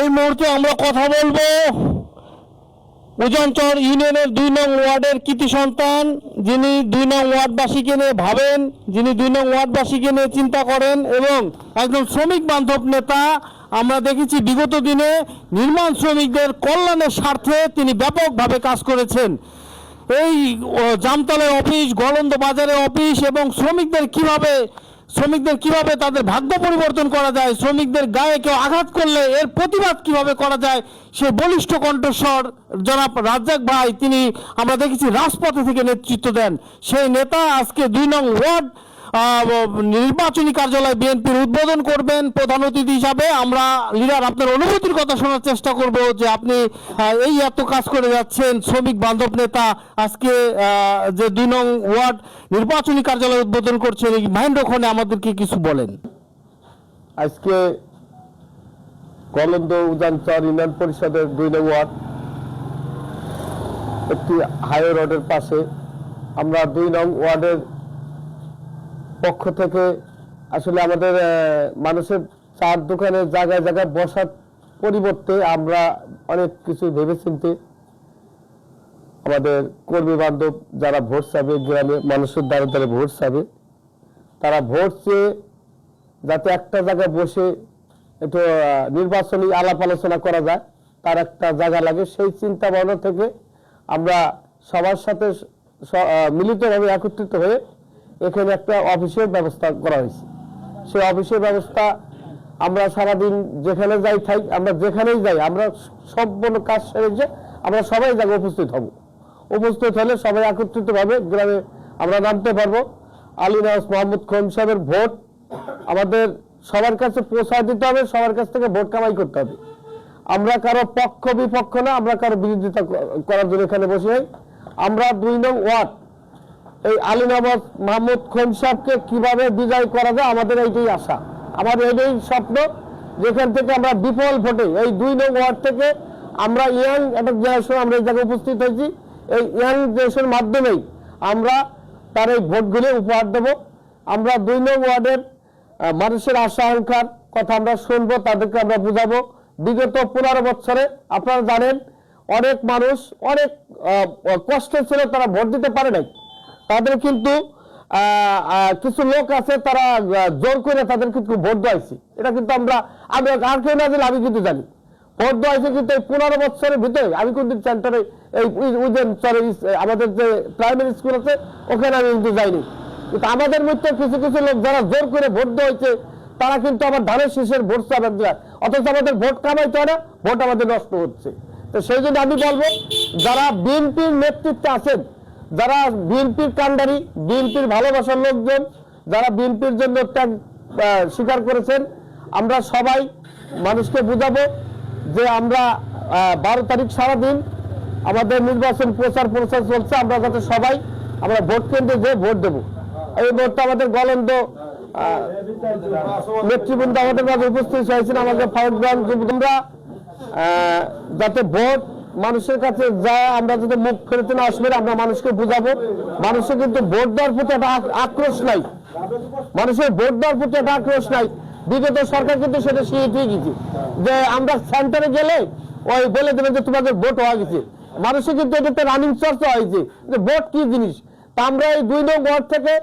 এই মুহূর্তে আমরা কথা বলব উজনচর ইউনিয়নের দুই নং ওয়ার্ডের কৃতি সন্তান, যিনি দুই নং ওয়ার্ডবাসীকে নিয়ে ভাবেন, যিনি দুই নং ওয়ার্ডবাসীকে নিয়ে চিন্তা করেন এবং একজন শ্রমিক বান্ধব নেতা, আমরা দেখেছি বিগত দিনে নির্মাণ শ্রমিকদের কল্যাণের স্বার্থে তিনি ব্যাপকভাবে কাজ করেছেন। এই জামতলায় অফিস, গলন্দ বাজারে অফিস এবং শ্রমিকদের কীভাবে শ্রমিকদের কীভাবে তাদের ভাগ্য পরিবর্তন করা যায়, শ্রমিকদের গায়ে কেউ আঘাত করলে এর প্রতিবাদ কীভাবে করা যায়, সে বলিষ্ঠ কণ্ঠস্বর জনাব রাজ্জাক ভাই, তিনি আমরা দেখেছি রাজপথে থেকে নেতৃত্ব দেন। সেই নেতা আজকে দুই নং ওয়ার্ড নির্বাচনী কার্যালয় বিএনপির উদ্বোধন করবেন প্রধান অতিথি হিসাবে। আমরা, লিডার, আপনার অনুভূতির কথা শোনার চেষ্টা করব যে আপনি এই এত কাজ করে যাচ্ছেন, শ্রমিক বান্ধব নেতা, আজকে যে দুই নং ওয়ার্ড নির্বাচনী কার্যালয় উদ্বোধন করছেন, এই মহেন্দ্রক্ষণে আমাদেরকে কিছু বলেন। আজকে কলন্দ উজানচর ইউনিয়ন পরিষদের দুই নং ওয়ার্ড, একটি হাইওয়ে রোডের পাশে আমরা দুই নং ওয়ার্ডের পক্ষ থেকে আসলে আমাদের মানুষের চার দোকানে জায়গায় জায়গায় বসার পরিবর্তে আমরা অনেক কিছু ভেবেচিন্তে আমাদের কর্মী বান্ধব যারা ভোট চাবে, গ্রামে মানুষের দ্বারে দ্বারে ভোট চাবে, তারা ভোট চেয়ে যাতে একটা জায়গায় বসে একটু নির্বাচনী আলাপ আলোচনা করা যায়, তার একটা জায়গা লাগে। সেই চিন্তা ভাবনা থেকে আমরা সবার সাথে মিলিতভাবে একত্রিত হয়ে এখানে একটা অফিসের ব্যবস্থা করা হয়েছে। সেই অফিসের ব্যবস্থা আমরা সারাদিন যেখানে যাই থাই, আমরা যেখানেই যাই, আমরা সম্পূর্ণ কাজ সেরে যে আমরা সবাই জায়গায় উপস্থিত হব। উপস্থিত হলে সবাই একত্রিতভাবে গ্রামে আমরা নামতে পারব। আলী নওয়াজ মোহাম্মদ খোম সাহেবের ভোট আমাদের সবার কাছে পৌঁছায় দিতে হবে, সবার কাছ থেকে ভোট কামাই করতে হবে। আমরা কারও পক্ষ বিপক্ষ না, আমরা কারও বিরোধিতা করার জন্য এখানে বসে। আমরা দুই নং ওয়ার্ড এই আলী নবাজ মাহমুদ খোম সাহেবকে কীভাবে বিজয় করা যায়, আমাদের এইটাই আশা। আমাদের এইটাই স্বপ্ন, যেখান থেকে আমরা বিফল ভোটে, এই দুই নং ওয়ার্ড থেকে আমরা ইয়াং একটা জেনারেশন আমরা এই জায়গায় উপস্থিত হয়েছি। এই ইয়াং জেনারেশনের মাধ্যমেই আমরা তার এই ভোটগুলি উপহার দেব। আমরা দুই নং ওয়ার্ডের মানুষের আশা, আকাঙ্ক্ষার কথা আমরা শুনব, তাদেরকে আমরা বুঝাবো। বিগত পনেরো বছরে আপনারা জানেন, অনেক মানুষ অনেক কষ্টে ছিল, তারা ভোট দিতে পারে নাই। তাদের কিন্তু কিছু লোক আছে তারা জোর করে তাদের কিন্তু ভোট দেওয়াইছে। এটা কিন্তু আমরা, আমি আর কেউ না দিলে আমি কিন্তু জানি। ভোট দেওয়াইছে কিন্তু এই পনেরো বছরের ভিতরে। আমি কিন্তু সেন্টারে এই উই- উইজেন আমাদের যে প্রাইমারি স্কুল আছে, ওখানে আমি কিন্তু যাইনি। কিন্তু আমাদের মধ্যে কিছু কিছু লোক যারা জোর করে ভোট দেওয়াইছে, তারা কিন্তু আমার ধানের শেষের ভোট চাবেন অথচ আমাদের ভোট কামাইতে হয় না, ভোট আমাদের নষ্ট হচ্ছে। তো সেই জন্য আমি বলব, যারা বিএনপির নেতৃত্বে আছেন যারা বিএনপির কান্ডারি বিএনপির ভালোবাসার লোকজন যারা বিএনপির জন্য ত্যাগ স্বীকার করেছেন আমরা সবাই মানুষকে বুঝাবো যে আমরা বারো তারিখ সারাদিন আমাদের নির্বাচন প্রচার প্রচার চলছে আমরা যাতে সবাই আমরা ভোট কেন্দ্রে যেয়ে ভোট দেবো। এই ভোটটা আমাদের গলন্দ নেতৃবৃন্দ আমাদের মাঝে উপস্থিত হয়েছেন আমাদের যুবকরা আহ, যাতে ভোট মানুষের কাছে যায়, আমরা যদি মুখ ফেরত না আসবে, আমরা মানুষকে বুঝাবো। মানুষের কিন্তু ভোট দেওয়ার প্রতি একটা আক্রোশ নাই। মানুষের ভোট দেওয়ার প্রতি একটা আক্রোশ নাই। বিগত সরকার কিন্তু সেটা শিখে দিয়ে গেছে। যে আমরা সেন্টারে গেলে ওই বলে দেবে যে তোমাদের ভোট হওয়া গেছে। মানুষের কিন্তু এটাতে রানিং চর্চা হয়েছে যে ভোট কি জিনিস? তা আমরা এই দুই নং ওয়ার্ড থেকে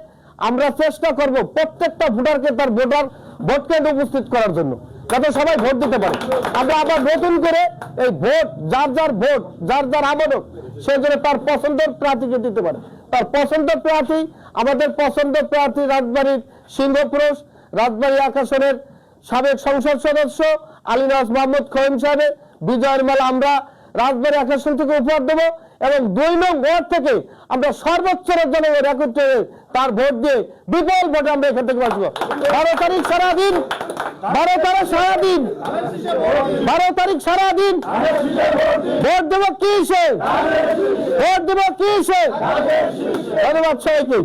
আমরা চেষ্টা করব প্রত্যেকটা ভোটারকে তার ভোটার ভোট কেন্দ্রে উপস্থিত করার জন্য। যাতে সবাই ভোট দিতে পারে। আমরা আবার নতুন করে এই ভোট, যার যার ভোট, যার যার আমানত সে যেন তার পছন্দের প্রার্থীকে দিতে পারে। তার পছন্দের প্রার্থী, আমাদের পছন্দের প্রার্থী রাজবাড়ির সিংহপুরুষ, রাজবাড়ি আকাশনের সাবেক সংসদ সদস্য আলিনাস মোহাম্মদ খোয়েম সাহেবের বিজয়ের মেলা আমরা রাজবাড়ি আকাশন থেকে উপহার দেবো এবং দুই নং ওয়ার্ড থেকে আমরা সর্বোচ্চ তার ভোট দিয়ে বিপুল ভোটে আমরা এখান থেকে বাঁচবো। বারো তারিখ সারাদিন, বারো তারিখ সারাদিন, বারো তারিখ সারাদিন ভোট দেবো কি সে ভোট দেবো কি সে ধন্যবাদ সবাইকে।